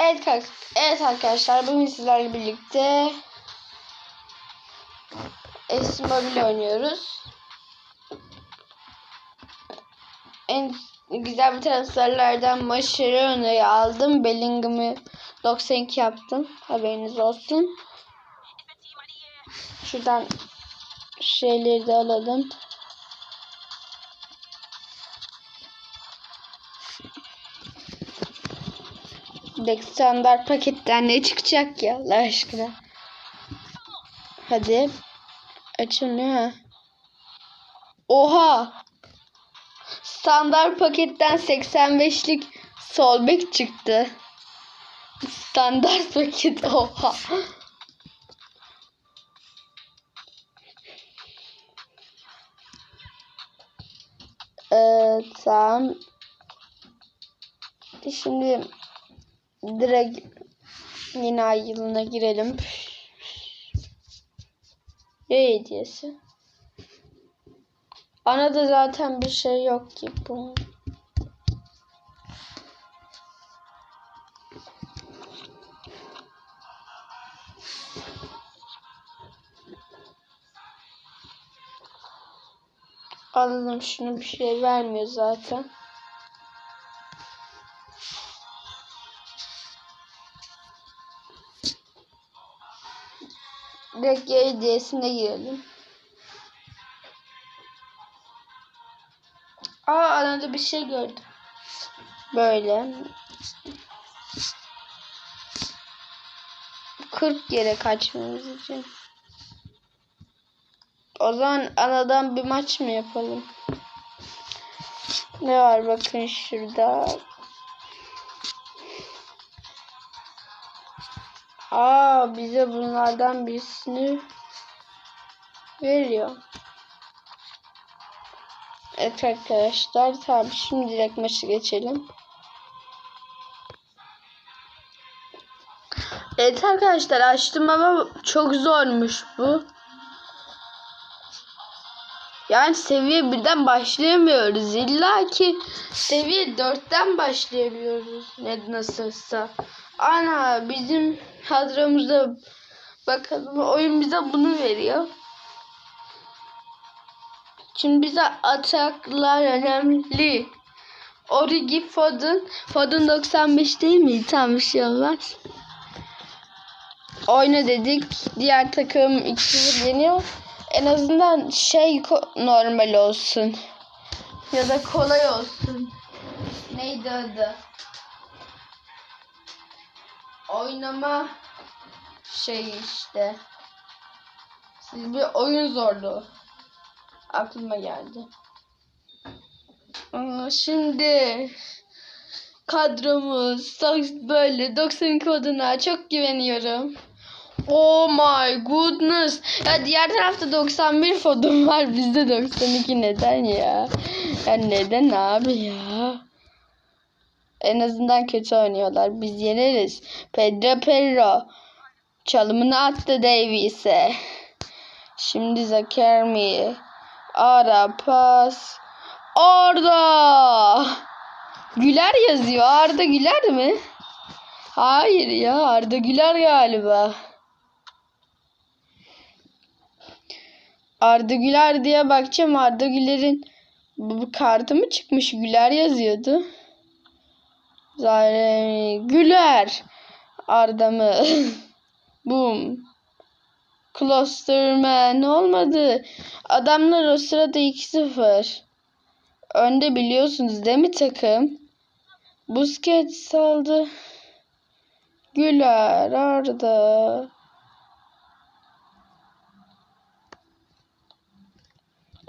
Evet, evet arkadaşlar bugün sizlerle birlikte Esim Mobile oynuyoruz. En güzel bir transferlerden Mascherano'yu aldım. Bellingham'ı 92 yaptım. Haberiniz olsun. Şuradan şeyleri de alalım. Bek standart paketten ne çıkacak ya Allah aşkına. Hadi. Açılmıyor ha. Oha. Standart paketten 85'lik sol bek çıktı. Standart paket oha. Ee, tamam. Şimdi direkt yine ay yılına girelim. Ne hediyesi? Anada zaten bir şey yok ki bu. Alalım şunu bir şey vermiyor zaten. Direkt hediyesine girelim. Aa arada bir şey gördüm. Böyle. 40 yere kaçmamız için. O zaman anadan bir maç mı yapalım? Ne var bakın şurada. Aa bize bunlardan birisini veriyor. Evet arkadaşlar tamam şimdi direkt maçı geçelim. Evet arkadaşlar açtım ama çok zormuş bu. Yani seviye birden başlayamıyoruz. İlla ki seviye dörtten başlayabiliyoruz. Ne nasılsa. Ana bizim kadromuzda bakalım oyun bize bunu veriyor. Şimdi bize ataklar önemli. Origi Foden. Foden 95 değil mi? Tam bir şey olmaz. Oyna dedik. Diğer takım 2-0 yeniyor. En azından şey normal olsun. Ya da kolay olsun. Neydi adı? Oynama şey işte. Siz bir oyun zorluğu aklıma geldi. Şimdi kadromuz böyle 92 oduna çok güveniyorum. Oh my goodness. Ya diğer tarafta 91 fodum var. Bizde 92 neden ya? Ya neden abi ya? En azından kötü oynuyorlar. Biz yeneriz. Pedro Perro. Çalımını attı Davies'e. Şimdi Zakermi. Ara pas. Arda. Güler yazıyor. Arda Güler mi? Hayır ya Arda Güler galiba. Arda Güler diye bakacağım. Arda Güler'in kartı mı çıkmış? Güler yazıyordu. Zare Güler. Arda mı? Boom. Klosterman olmadı. Adamlar o sırada 2-0. Önde biliyorsunuz değil mi takım? Busquets saldı. Güler Arda.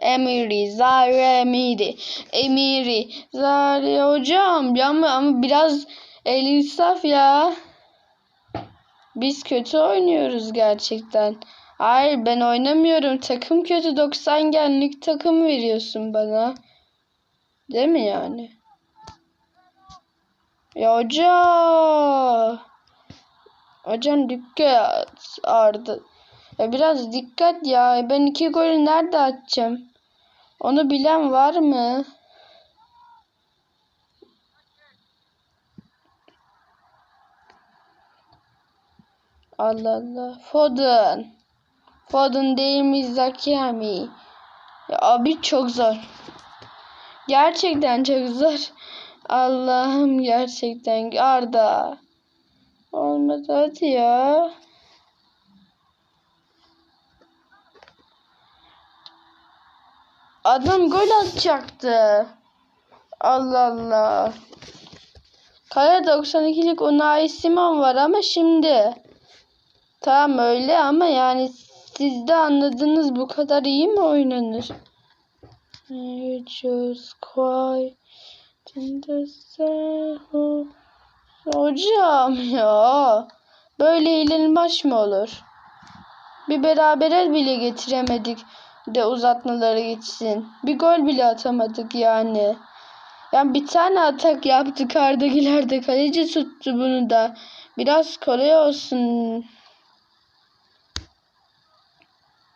Emiri, Zare Emiri, Emiri, Zare hocam ya ama, biraz el insaf ya. Biz kötü oynuyoruz gerçekten. Hayır ben oynamıyorum. Takım kötü 90 genlik takım veriyorsun bana. Değil mi yani? Ya hoca. Hocam dikkat Arda. Ya biraz dikkat ya. Ben iki golü nerede atacağım? Onu bilen var mı? Allah Allah. Foden. Foden değil mi Zakiyami? Ya abi çok zor. Gerçekten çok zor. Allah'ım gerçekten Arda. Olmadı hadi ya. Adam gol atacaktı. Allah Allah. Kale 92'lik Unai Simon var ama şimdi. Tamam öyle ama yani siz de anladınız bu kadar iyi mi oynanır? You just quiet in the. Hocam ya. Böyle eğlenilmez mi olur? Bir berabere bile getiremedik de uzatmaları geçsin. Bir gol bile atamadık yani. Yani bir tane atak yaptık Ardagiler de kaleci tuttu bunu da. Biraz kolay olsun.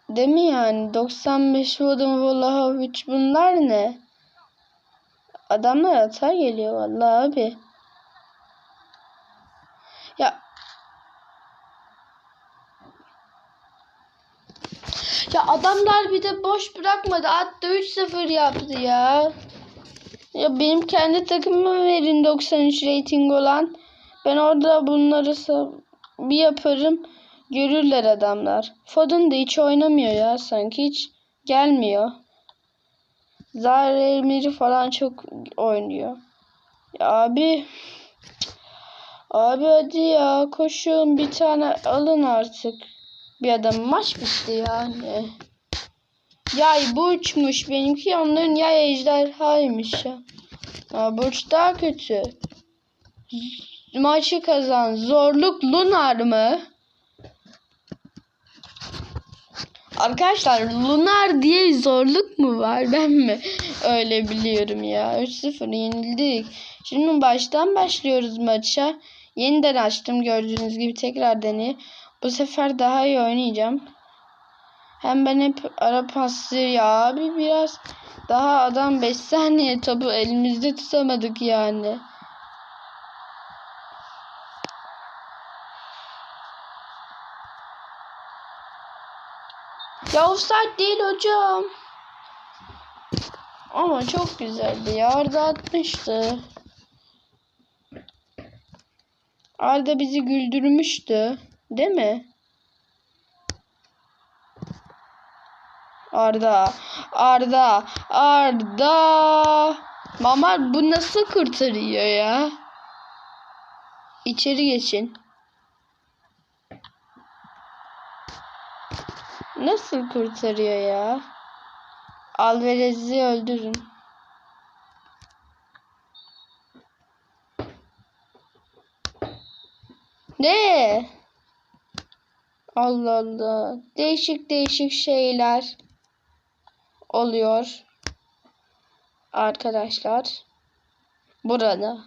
Değil mi yani? 95 Vodun Vlahovic bunlar ne? Adamlar hata geliyor vallahi abi. Ya Ya adamlar bir de boş bırakmadı. Hatta 3-0 yaptı ya. Ya benim kendi takımıma verin 93 rating olan. Ben orada bunları bir yaparım. Görürler adamlar. Foden de hiç oynamıyor ya sanki hiç gelmiyor. Zaire Emery falan çok oynuyor. Ya abi Abi hadi ya koşun bir tane alın artık. Bir adam maç bitti yani. Yay burçmuş benimki onların yay ejderhaymış ya. Aa, burç daha kötü. Maçı kazan. Zorluk Lunar mı? Arkadaşlar Lunar diye zorluk mu var? Ben mi öyle biliyorum ya. 3-0 yenildik. Şimdi baştan başlıyoruz maça. Yeniden açtım gördüğünüz gibi tekrar deneyim. Bu sefer daha iyi oynayacağım. Hem ben hep ara paslı ya abi biraz daha adam 5 saniye topu elimizde tutamadık yani. Ya offside değil hocam. Ama çok güzeldi ya. Atmıştı. Arda bizi güldürmüştü. Değil mi? Arda. Arda. Arda. Mama bu nasıl kurtarıyor ya? İçeri geçin. Nasıl kurtarıyor ya? Alvarez'i öldürün. Ne? Allah Allah. Değişik değişik şeyler oluyor. Arkadaşlar. Burada.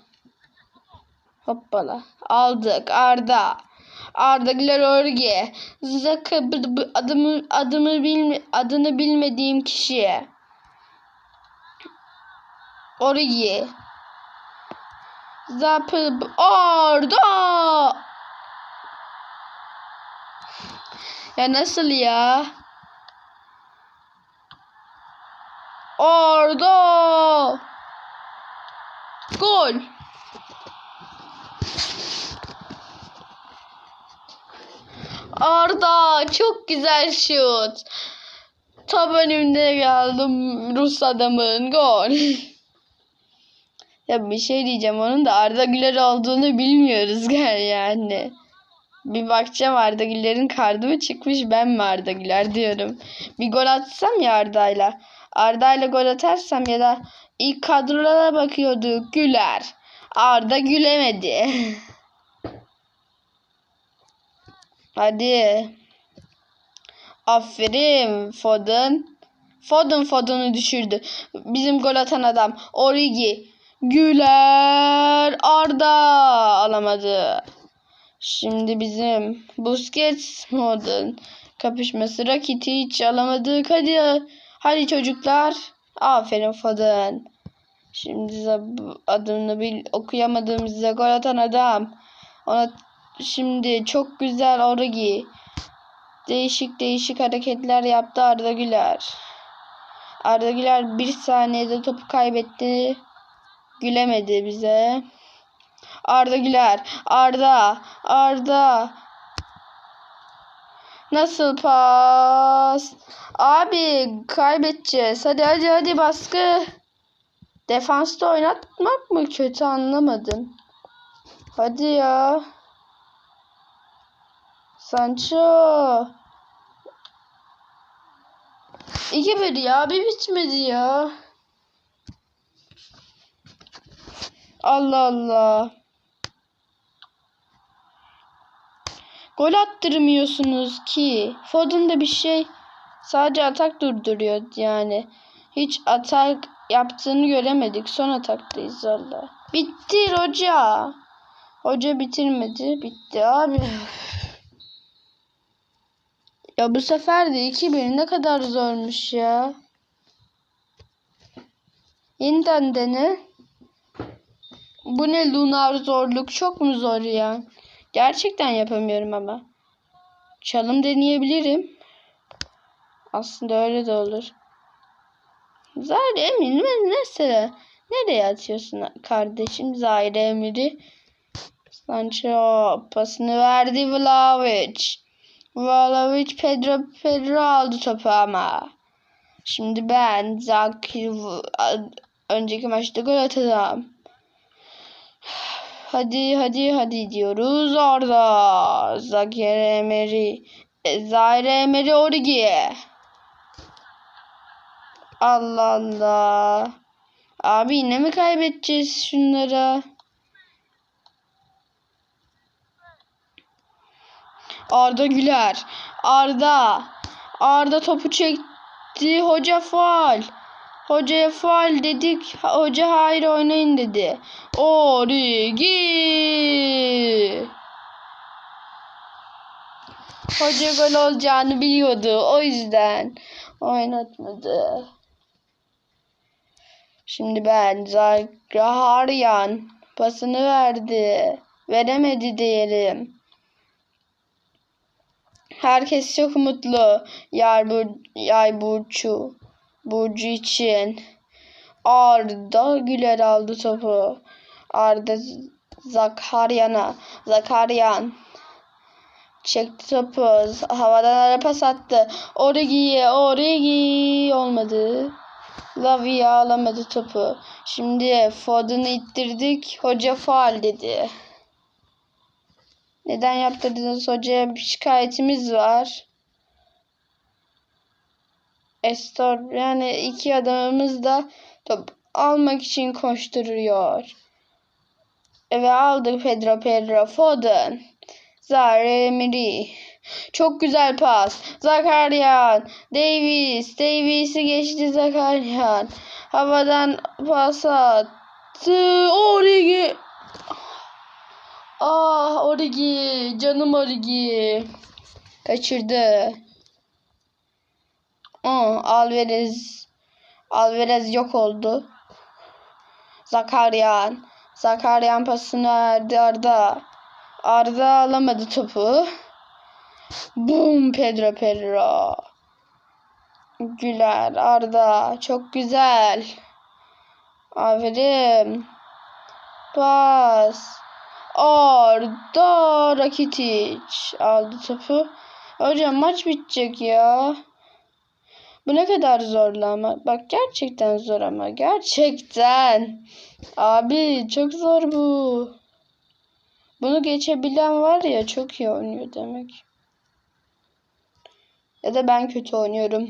Hoppala. Aldık. Arda. Arda Güler Orge. Zaka adımı adımı bilme adını bilmediğim kişiye. Orge. Zapı Arda. Ya nasıl ya? Arda. Gol. Arda çok güzel şut. Tam önümde geldim Rus adamın gol. ya bir şey diyeceğim onun da Arda Güler olduğunu bilmiyoruz gel yani. Bir bakacağım Arda Güler'in kartı mı çıkmış ben mi Arda Güler diyorum. Bir gol atsam ya Arda'yla. Arda'yla gol atarsam ya da ilk kadrolara bakıyorduk Güler. Arda gülemedi. Hadi. Aferin Foden. Foden Foden'ı düşürdü. Bizim gol atan adam. Origi. Güler. Arda alamadı. Şimdi bizim Busquets Foden kapışması. Rakitic alamadık. Hadi. Hadi çocuklar. Aferin Foden. Şimdi adını bil okuyamadığımızda gol atan adam. Ona Şimdi çok güzel Origi. Değişik değişik hareketler yaptı Arda Güler. Arda Güler bir saniyede topu kaybetti. Gülemedi bize. Arda Güler. Arda. Arda. Nasıl pas? Abi kaybedeceğiz. Hadi hadi hadi baskı. Defansta oynatmak mı kötü anlamadım. Hadi ya. Sancho. 2-1 ya bir bitmedi ya. Allah Allah. Gol attırmıyorsunuz ki. Foden'da bir şey sadece atak durduruyor yani. Hiç atak yaptığını göremedik. Son ataktayız valla. Bitti hoca. Hoca bitirmedi. Bitti abi. Ya bu sefer de 2-1 ne kadar zormuş ya. Yeniden dene. Bu ne lunar zorluk çok mu zor ya? Gerçekten yapamıyorum ama. Çalım deneyebilirim. Aslında öyle de olur. Zahir Emir mesela nereye atıyorsun kardeşim Zahir Emir'i? Sancho pasını verdi Vlahovic. Vlahovic Pedro Pedro aldı topu ama. Şimdi ben Zakir önceki maçta gol atacağım. Hadi hadi hadi diyoruz orada. Zakir Emery. E, Zahir Emery Origi. Allah Allah. Abi yine mi kaybedeceğiz şunlara? Arda Güler. Arda. Arda topu çekti. Hoca faal. Hocaya faal dedik. Hoca hayır oynayın dedi. Origi. Hoca gol olacağını biliyordu. O yüzden oynatmadı. Şimdi ben Zagraharyan pasını verdi. Veremedi diyelim. Herkes çok mutlu. Yar, bur yay Burcu. İçin. Arda Güler aldı topu. Arda Zakaryan'a. Zakaryan. Çekti topu. Havadan ara pas attı. Origi'ye. Origi. Olmadı. Lavia alamadı topu. Şimdi Foden'ı ittirdik. Hoca faal dedi. Neden yaptırdınız hocaya bir şikayetimiz var. Estor yani iki adamımız da top almak için koşturuyor. Ve aldık Pedro Pedro Foden. Zaremiri. Çok güzel pas. Zakaryan. Davis. Davis'i geçti Zakaryan. Havadan pas attı. Origi. Ah Origi. Canım Origi. Kaçırdı. Oh, Alvarez. Alvarez yok oldu. Zakaryan. Zakaryan pasını verdi Arda. Arda alamadı topu. Boom Pedro Pedro. Güler Arda çok güzel. Aferin. Pas. Arda Rakitic aldı topu. Hocam maç bitecek ya. Bu ne kadar zorlu ama. Bak gerçekten zor ama. Gerçekten. Abi çok zor bu. Bunu geçebilen var ya çok iyi oynuyor demek. Ya da ben kötü oynuyorum.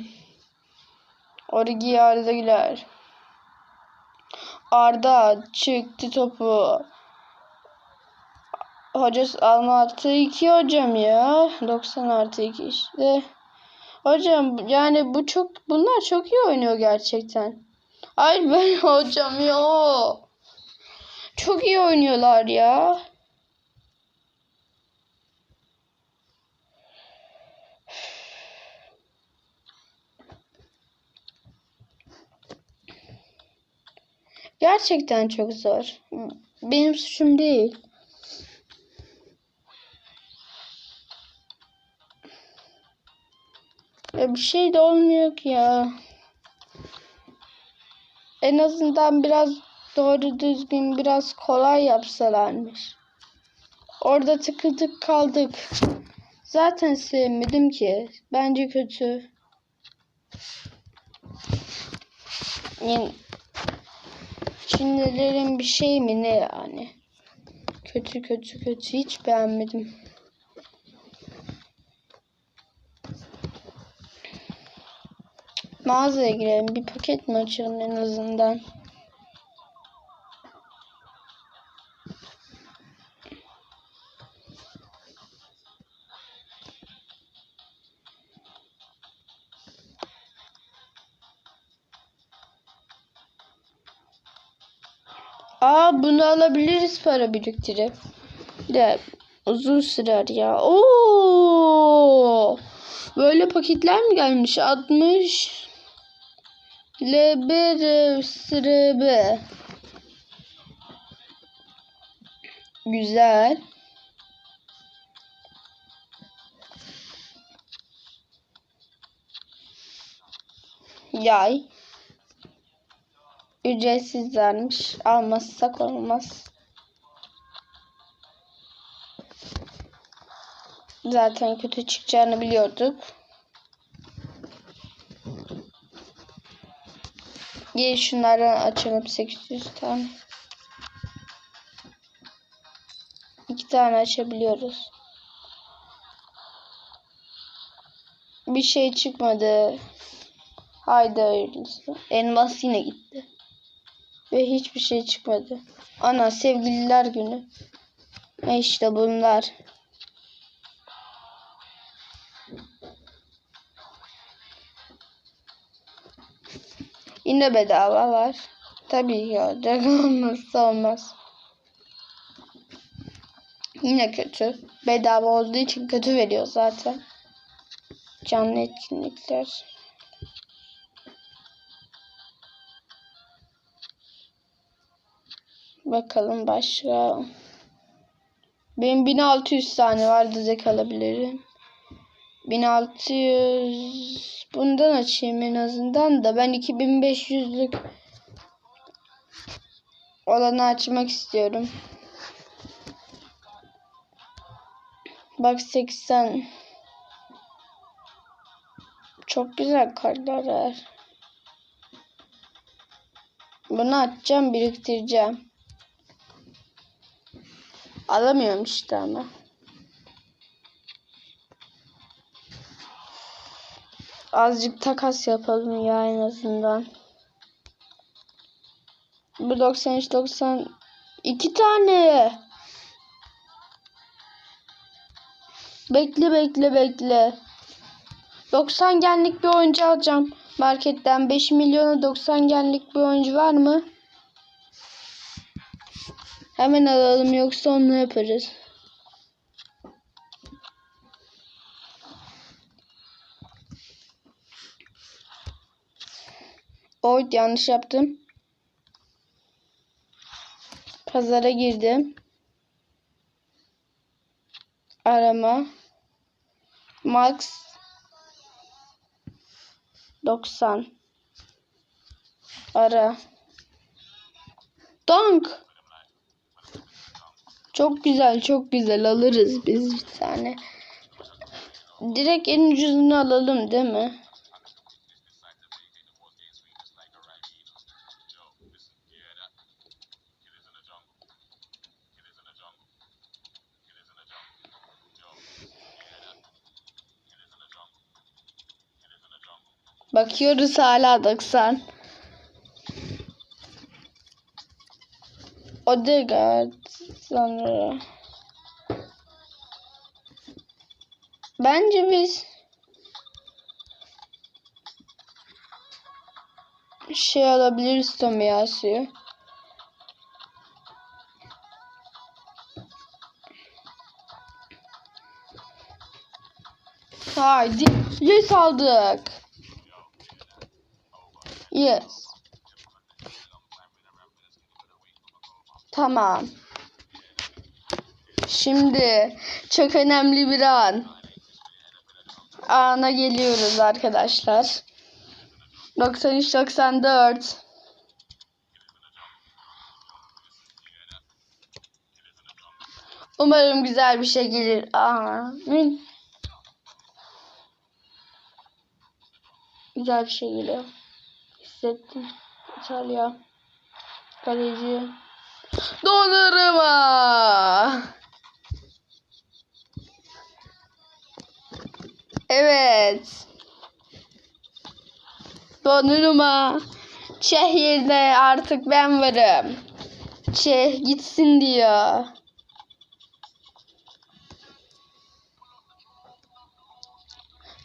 Origi Arda Güler. Arda çıktı topu. Hoca alma artı 2 hocam ya. 90 artı 2 işte. Hocam yani bu çok bunlar çok iyi oynuyor gerçekten. Hayır ben hocam ya. Çok iyi oynuyorlar ya. Gerçekten çok zor. Benim suçum değil. Ya bir şey de olmuyor ki ya. En azından biraz doğru düzgün biraz kolay yapsalarmış. Orada tıkıldık kaldık. Zaten sevmedim ki. Bence kötü. Yani Çinlilerin bir şey mi ne yani? Kötü kötü kötü hiç beğenmedim. Mağazaya girelim. Bir paket mi açalım en azından? Aa bunu alabiliriz para biriktirip. De uzun sürer ya. Oo! Böyle paketler mi gelmiş? 60 LB SRB. Güzel. Yay. Ücretsizlermiş. Almazsak olmaz. Zaten kötü çıkacağını biliyorduk. Gel şunlardan açalım 800 tane. İki tane açabiliyoruz. Bir şey çıkmadı. Haydi hayırlısı. Elmas yine gitti. Ve hiçbir şey çıkmadı. Ana sevgililer günü. E işte bunlar. Yine bedava var. Tabii ki olacak. Olmazsa olmaz. Yine kötü. Bedava olduğu için kötü veriyor zaten. Canlı etkinlikler. Bakalım başka. Benim 1600 tane vardı zek alabilirim. 1600 bundan açayım en azından da ben 2500'lük olanı açmak istiyorum. Bak 80 çok güzel kartlar var. Bunu açacağım biriktireceğim. Alamıyorum işte ama. Azıcık takas yapalım ya en azından. Bu 93 90 iki tane. Bekle bekle bekle. 90 genlik bir oyuncu alacağım marketten. 5 milyona 90 genlik bir oyuncu var mı? Hemen alalım yoksa onu yaparız. Oy yanlış yaptım. Pazara girdim. Arama. Max 90 Ara. Donk. Çok güzel, çok güzel alırız biz bir tane. Direkt en ucuzunu alalım değil mi? Bakıyoruz hala 90. Odegaard sonra. Bence biz şey alabiliriz Tomiyasu'yu. Haydi. Yes aldık. Yes. Tamam. Şimdi çok önemli bir an. ana geliyoruz arkadaşlar. 93 94 Umarım güzel bir şey gelir. Amin. Güzel bir şey geliyor. Hissettim. İtalya. Kaleci. Donnarumma. Evet. Donnarumma. Çeh yerine artık ben varım. Çeh gitsin diyor.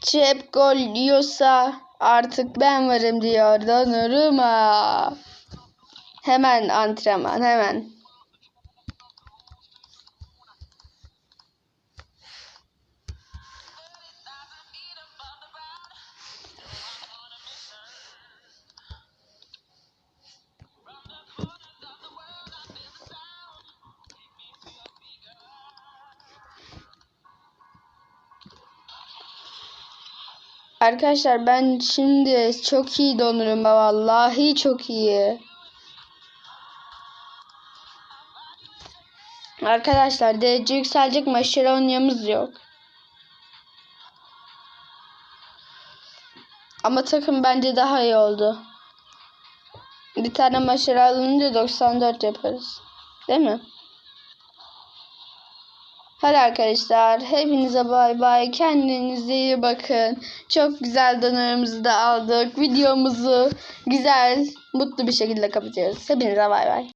Çep gol yiyorsa artık ben varım diyor Donnarumma. Hemen antrenman hemen. Arkadaşlar ben şimdi çok iyi donurum vallahi çok iyi. Arkadaşlar derece yükselecek maşeronyamız yok. Ama takım bence daha iyi oldu. Bir tane maşera alınca 94 yaparız. Değil mi? Hadi arkadaşlar hepinize bay bay. Kendinize iyi bakın. Çok güzel dönemimizi de aldık. Videomuzu güzel, mutlu bir şekilde kapatıyoruz. Hepinize bay bay.